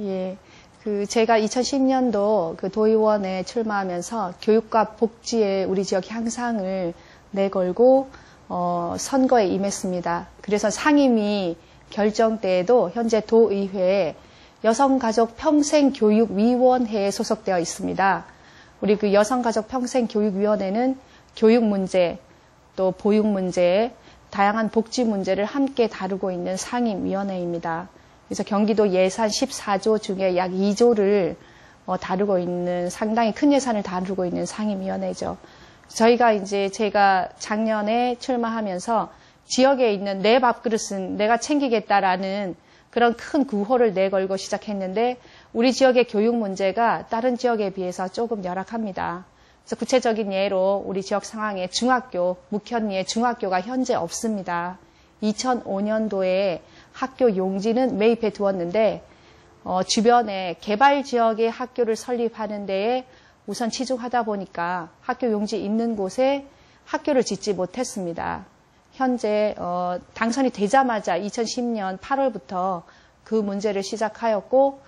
예. 그 제가 2010년도 그 도의원에 출마하면서 교육과 복지의 우리 지역 향상을 내걸고 어, 선거에 임했습니다. 그래서 상임위 결정 때에도 현재 도의회에 여성가족 평생교육위원회에 소속되어 있습니다. 우리 그 여성가족 평생교육위원회는 교육 문제, 또 보육 문제, 다양한 복지 문제를 함께 다루고 있는 상임위원회입니다. 그래서 경기도 예산 14조 중에 약 2조를 어, 다루고 있는 상당히 큰 예산을 다루고 있는 상임위원회죠. 저희가 이제 제가 작년에 출마하면서 지역에 있는 내 밥그릇은 내가 챙기겠다라는 그런 큰 구호를 내걸고 시작했는데 우리 지역의 교육 문제가 다른 지역에 비해서 조금 열악합니다. 그래서 구체적인 예로 우리 지역 상황에 중학교, 묵현리에 중학교가 현재 없습니다. 2005년도에 학교 용지는 매입해 두었는데 어, 주변에 개발 지역의 학교를 설립하는 데에 우선 치중하다 보니까 학교 용지 있는 곳에 학교를 짓지 못했습니다. 현재 어, 당선이 되자마자 2010년 8월부터 그 문제를 시작하였고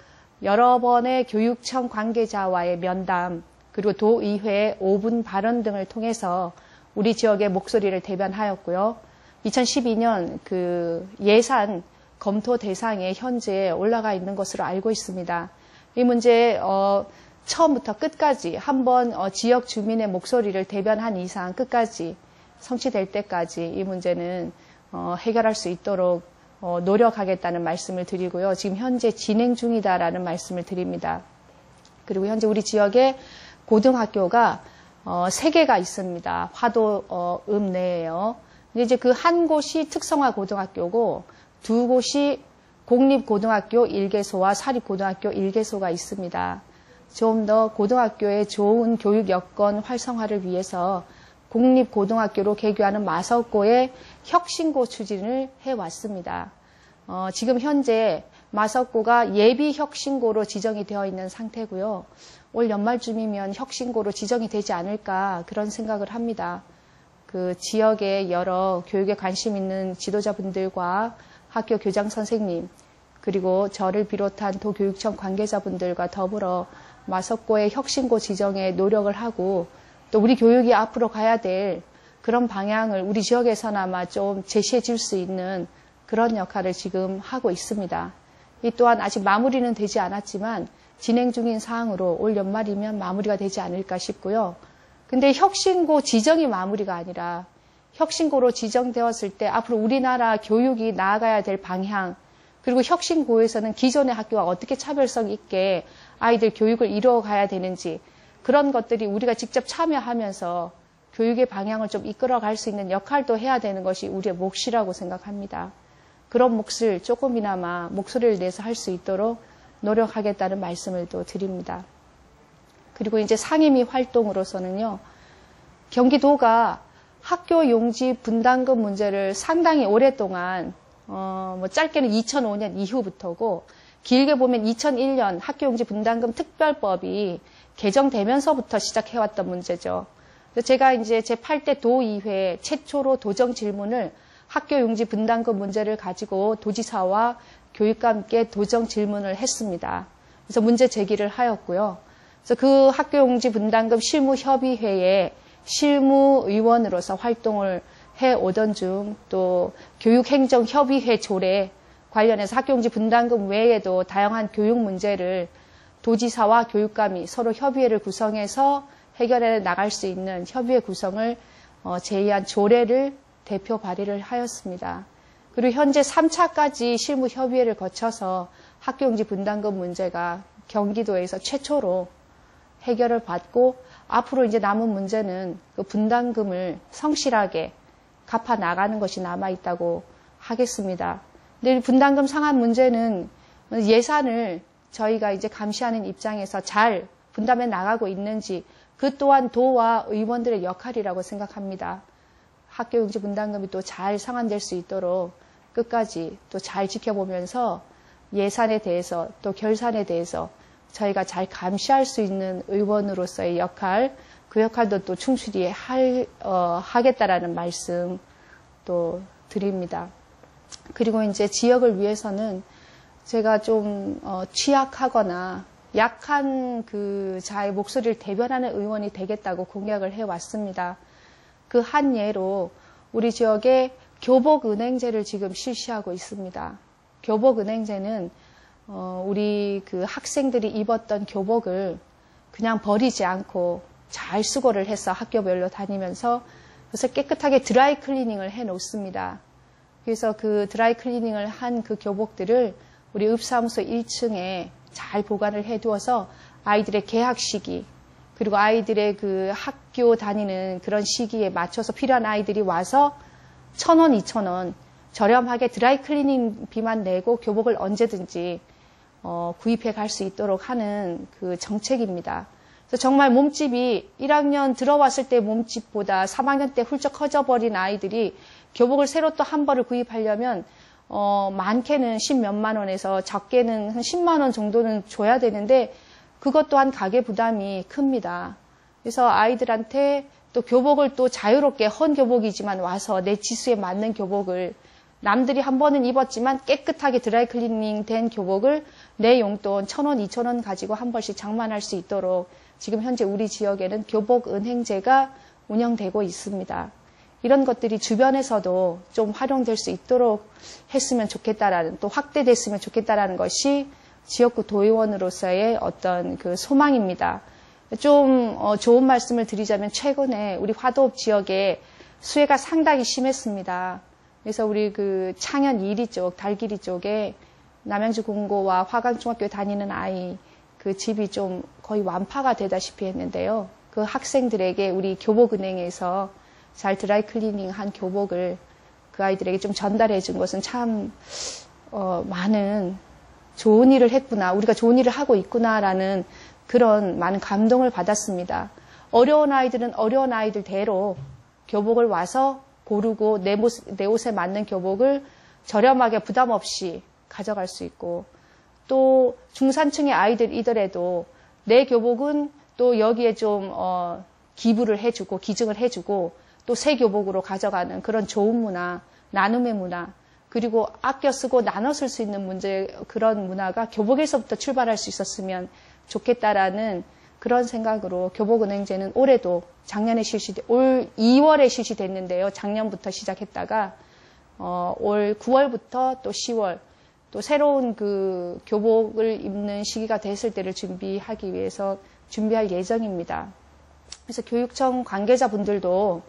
여러 번의 교육청 관계자와의 면담 그리고 도의회 5분 발언 등을 통해서 우리 지역의 목소리를 대변하였고요. 2012년 그 예산 검토 대상에 현재 올라가 있는 것으로 알고 있습니다. 이 문제 어, 처음부터 끝까지 한번 어, 지역 주민의 목소리를 대변한 이상 끝까지 성취될 때까지 이 문제는 어, 해결할 수 있도록 어, 노력하겠다는 말씀을 드리고요. 지금 현재 진행 중이다라는 말씀을 드립니다. 그리고 현재 우리 지역에 고등학교가 어, 3개가 있습니다. 화도 어, 읍 내에요. 이제 그 한 곳이 특성화 고등학교고 두 곳이 공립고등학교 1개소와 사립고등학교 1개소가 있습니다. 좀 더 고등학교의 좋은 교육 여건 활성화를 위해서 공립고등학교로 개교하는 마석고의 혁신고 추진을 해왔습니다. 어, 지금 현재 마석고가 예비 혁신고로 지정이 되어 있는 상태고요. 올 연말쯤이면 혁신고로 지정이 되지 않을까 그런 생각을 합니다. 그 지역의 여러 교육에 관심 있는 지도자분들과 학교 교장 선생님 그리고 저를 비롯한 도교육청 관계자분들과 더불어 마석고의 혁신고 지정에 노력을 하고 또 우리 교육이 앞으로 가야 될 그런 방향을 우리 지역에서나마 좀 제시해 줄 수 있는 그런 역할을 지금 하고 있습니다. 이 또한 아직 마무리는 되지 않았지만 진행 중인 사항으로 올 연말이면 마무리가 되지 않을까 싶고요. 근데 혁신고 지정이 마무리가 아니라 혁신고로 지정되었을 때 앞으로 우리나라 교육이 나아가야 될 방향 그리고 혁신고에서는 기존의 학교와 어떻게 차별성 있게 아이들 교육을 이루어가야 되는지 그런 것들이 우리가 직접 참여하면서 교육의 방향을 좀 이끌어갈 수 있는 역할도 해야 되는 것이 우리의 몫이라고 생각합니다. 그런 몫을 조금이나마 목소리를 내서 할 수 있도록 노력하겠다는 말씀을 또 드립니다. 그리고 이제 상임위 활동으로서는요, 경기도가 학교 용지 분담금 문제를 상당히 오랫동안, 어, 뭐 짧게는 2005년 이후부터고, 길게 보면 2001년 학교 용지 분담금 특별법이 개정되면서부터 시작해왔던 문제죠. 제가 이제 제 8대 도의회 최초로 도정 질문을 학교 용지 분담금 문제를 가지고 도지사와 교육과 함께 도정 질문을 했습니다. 그래서 문제 제기를 하였고요. 그래서 그 학교 용지 분담금 실무 협의회에 실무의원으로서 활동을 해 오던 중 또 교육행정협의회 조례 관련해서 학교 용지 분담금 외에도 다양한 교육 문제를 도지사와 교육감이 서로 협의회를 구성해서 해결해 나갈 수 있는 협의회 구성을 어, 제의한 조례를 대표 발의를 하였습니다. 그리고 현재 3차까지 실무 협의회를 거쳐서 학교용지 분담금 문제가 경기도에서 최초로 해결을 받고 앞으로 이제 남은 문제는 그 분담금을 성실하게 갚아 나가는 것이 남아 있다고 하겠습니다. 근데 분담금 상한 문제는 예산을 저희가 이제 감시하는 입장에서 잘 분담해 나가고 있는지 그 또한 도와 의원들의 역할이라고 생각합니다. 학교 용지 분담금이 또 잘 상환될 수 있도록 끝까지 또 잘 지켜보면서 예산에 대해서 또 결산에 대해서 저희가 잘 감시할 수 있는 의원으로서의 역할, 그 역할도 또 충실히 할, 어, 하겠다라는 말씀 또 드립니다. 그리고 이제 지역을 위해서는 제가 좀 어, 취약하거나 약한 그 자의 목소리를 대변하는 의원이 되겠다고 공약을 해왔습니다. 그 한 예로 우리 지역에 교복은행제를 지금 실시하고 있습니다. 교복은행제는 어, 우리 그 학생들이 입었던 교복을 그냥 버리지 않고 잘 수거를 해서 학교별로 다니면서 그래서 깨끗하게 드라이 클리닝을 해 놓습니다. 그래서 그 드라이 클리닝을 한 그 교복들을 우리 읍사무소 1층에 잘 보관을 해 두어서 아이들의 개학 시기 그리고 아이들의 그 학교 다니는 그런 시기에 맞춰서 필요한 아이들이 와서 천 원, 이천 원 저렴하게 드라이 클리닝 비만 내고 교복을 언제든지 어, 구입해 갈 수 있도록 하는 그 정책입니다. 그래서 정말 몸집이 1학년 들어왔을 때 몸집보다 3학년 때 훌쩍 커져버린 아이들이 교복을 새로 또 한 벌을 구입하려면 어, 많게는 10몇만 원에서 적게는 한 10만 원 정도는 줘야 되는데 그것 또한 가계 부담이 큽니다. 그래서 아이들한테 또 교복을 또 자유롭게 헌 교복이지만 와서 내 지수에 맞는 교복을 남들이 한 번은 입었지만 깨끗하게 드라이 클리닝 된 교복을 내 용돈 천 원, 이천 원 가지고 한 번씩 장만할 수 있도록 지금 현재 우리 지역에는 교복 은행제가 운영되고 있습니다. 이런 것들이 주변에서도 좀 활용될 수 있도록 했으면 좋겠다라는 또 확대됐으면 좋겠다라는 것이 지역구 도의원으로서의 어떤 그 소망입니다. 좀 어, 좋은 말씀을 드리자면 최근에 우리 화도읍 지역에 수해가 상당히 심했습니다. 그래서 우리 그 창현 이리 쪽, 달기리 쪽에 남양주 공고와 화강중학교 다니는 아이 그 집이 좀 거의 완파가 되다시피 했는데요. 그 학생들에게 우리 교복은행에서 잘 드라이 클리닝 한 교복을 그 아이들에게 좀 전달해 준 것은 참, 어, 많은 좋은 일을 했구나. 우리가 좋은 일을 하고 있구나라는 그런 많은 감동을 받았습니다. 어려운 아이들은 어려운 아이들대로 교복을 와서 고르고 내, 모습, 내 옷에 맞는 교복을 저렴하게 부담 없이 가져갈 수 있고 또 중산층의 아이들이더라도 내 교복은 또 여기에 좀 어, 기부를 해주고 기증을 해주고 또 새 교복으로 가져가는 그런 좋은 문화, 나눔의 문화, 그리고 아껴 쓰고 나눠 쓸 수 있는 문제 그런 문화가 교복에서부터 출발할 수 있었으면 좋겠다라는 그런 생각으로 교복은행제는 올해도 작년에 실시 올 2월에 실시됐는데요. 작년부터 시작했다가 어, 올 9월부터 또 10월 또 새로운 그 교복을 입는 시기가 됐을 때를 준비하기 위해서 준비할 예정입니다. 그래서 교육청 관계자분들도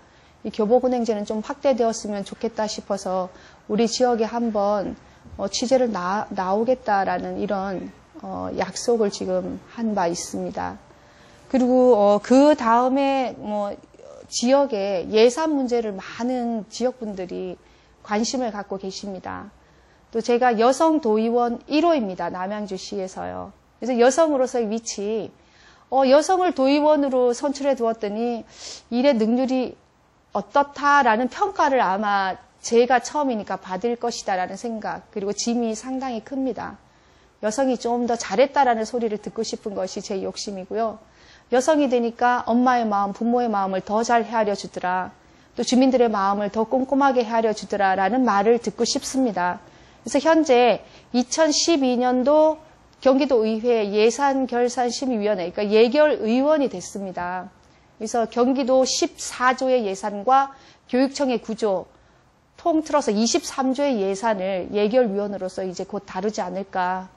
이 교복은행제는 좀 확대되었으면 좋겠다 싶어서 우리 지역에 한번 어, 취재를 나, 나오겠다라는 이런 어, 약속을 지금 한 바 있습니다. 그리고 어, 그 다음에 뭐 지역에 예산 문제를 많은 지역분들이 관심을 갖고 계십니다. 또 제가 여성 도의원 1호입니다. 남양주시에서요. 그래서 여성으로서의 위치, 어, 여성을 도의원으로 선출해 두었더니 일의 능률이 어떻다라는 평가를 아마 제가 처음이니까 받을 것이다라는 생각, 그리고 짐이 상당히 큽니다. 여성이 좀 더 잘했다라는 소리를 듣고 싶은 것이 제 욕심이고요. 여성이 되니까 엄마의 마음, 부모의 마음을 더 잘 헤아려 주더라. 또 주민들의 마음을 더 꼼꼼하게 헤아려 주더라라는 말을 듣고 싶습니다. 그래서 현재 2012년도 경기도 의회 예산결산심의위원회, 그러니까 예결 의원이 됐습니다. 그래서 경기도 14조의 예산과 교육청의 구조 통틀어서 23조의 예산을 예결위원으로서 이제 곧 다루지 않을까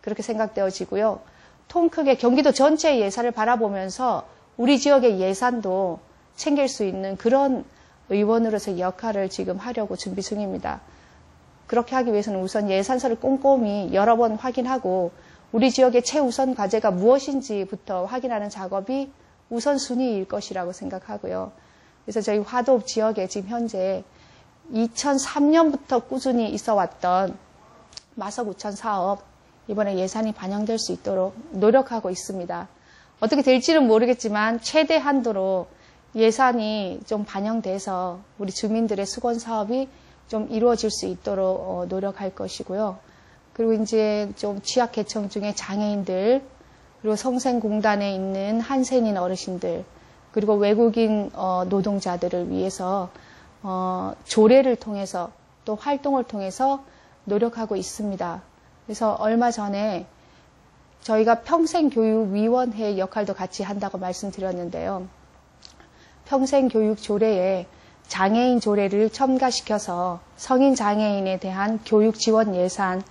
그렇게 생각되어지고요. 통 크게 경기도 전체의 예산을 바라보면서 우리 지역의 예산도 챙길 수 있는 그런 의원으로서의 역할을 지금 하려고 준비 중입니다. 그렇게 하기 위해서는 우선 예산서를 꼼꼼히 여러 번 확인하고 우리 지역의 최우선 과제가 무엇인지부터 확인하는 작업이 우선순위일 것이라고 생각하고요. 그래서 저희 화도 지역에 지금 현재 2003년부터 꾸준히 있어 왔던 마석 우천 사업 이번에 예산이 반영될 수 있도록 노력하고 있습니다. 어떻게 될지는 모르겠지만 최대 한도로 예산이 좀 반영돼서 우리 주민들의 수건 사업이 좀 이루어질 수 있도록 어, 노력할 것이고요. 그리고 이제 좀 취약계층 중에 장애인들, 그리고 성생공단에 있는 한센인 어르신들, 그리고 외국인 어, 노동자들을 위해서 어, 조례를 통해서 또 활동을 통해서 노력하고 있습니다. 그래서 얼마 전에 저희가 평생교육위원회 역할도 같이 한다고 말씀드렸는데요. 평생교육 조례에 장애인 조례를 첨가시켜서 성인 장애인에 대한 교육 지원 예산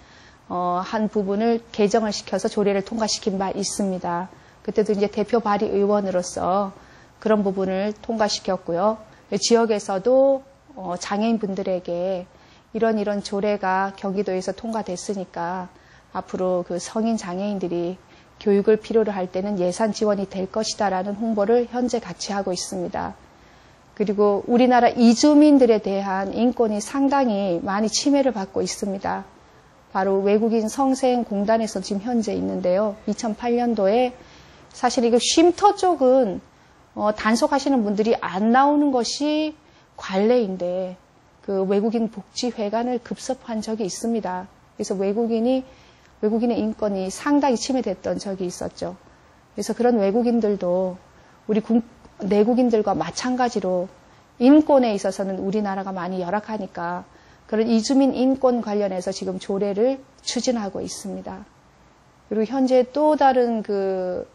어, 한 부분을 개정을 시켜서 조례를 통과시킨 바 있습니다. 그때도 이제 대표 발의 의원으로서 그런 부분을 통과시켰고요. 지역에서도 어, 장애인 분들에게 이런 이런 조례가 경기도에서 통과됐으니까 앞으로 그 성인 장애인들이 교육을 필요로 할 때는 예산 지원이 될 것이다라는 홍보를 현재 같이 하고 있습니다. 그리고 우리나라 이주민들에 대한 인권이 상당히 많이 침해를 받고 있습니다. 바로 외국인 성생공단에서 지금 현재 있는데요. 2008년도에 사실 이거 쉼터 쪽은 어, 단속하시는 분들이 안 나오는 것이 관례인데 그 외국인 복지회관을 급습한 적이 있습니다. 그래서 외국인이 외국인의 인권이 상당히 침해됐던 적이 있었죠. 그래서 그런 외국인들도 우리 국, 내국인들과 마찬가지로 인권에 있어서는 우리나라가 많이 열악하니까 그런 이주민 인권 관련해서 지금 조례를 추진하고 있습니다. 그리고 현재 또 다른 그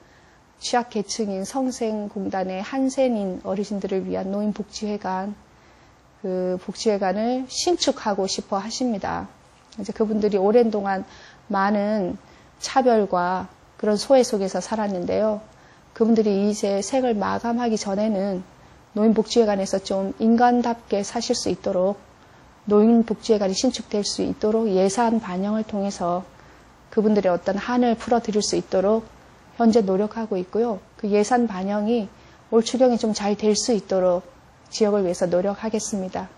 취약계층인 성생공단의 한센인 어르신들을 위한 노인복지회관, 그 복지회관을 신축하고 싶어 하십니다. 이제 그분들이 오랜 동안 많은 차별과 그런 소외 속에서 살았는데요. 그분들이 이제 생을 마감하기 전에는 노인복지회관에서 좀 인간답게 사실 수 있도록 노인복지회관이 신축될 수 있도록 예산 반영을 통해서 그분들의 어떤 한을 풀어드릴 수 있도록 현재 노력하고 있고요. 그 예산 반영이 올 추경이 좀잘 될 수 있도록 지역을 위해서 노력하겠습니다.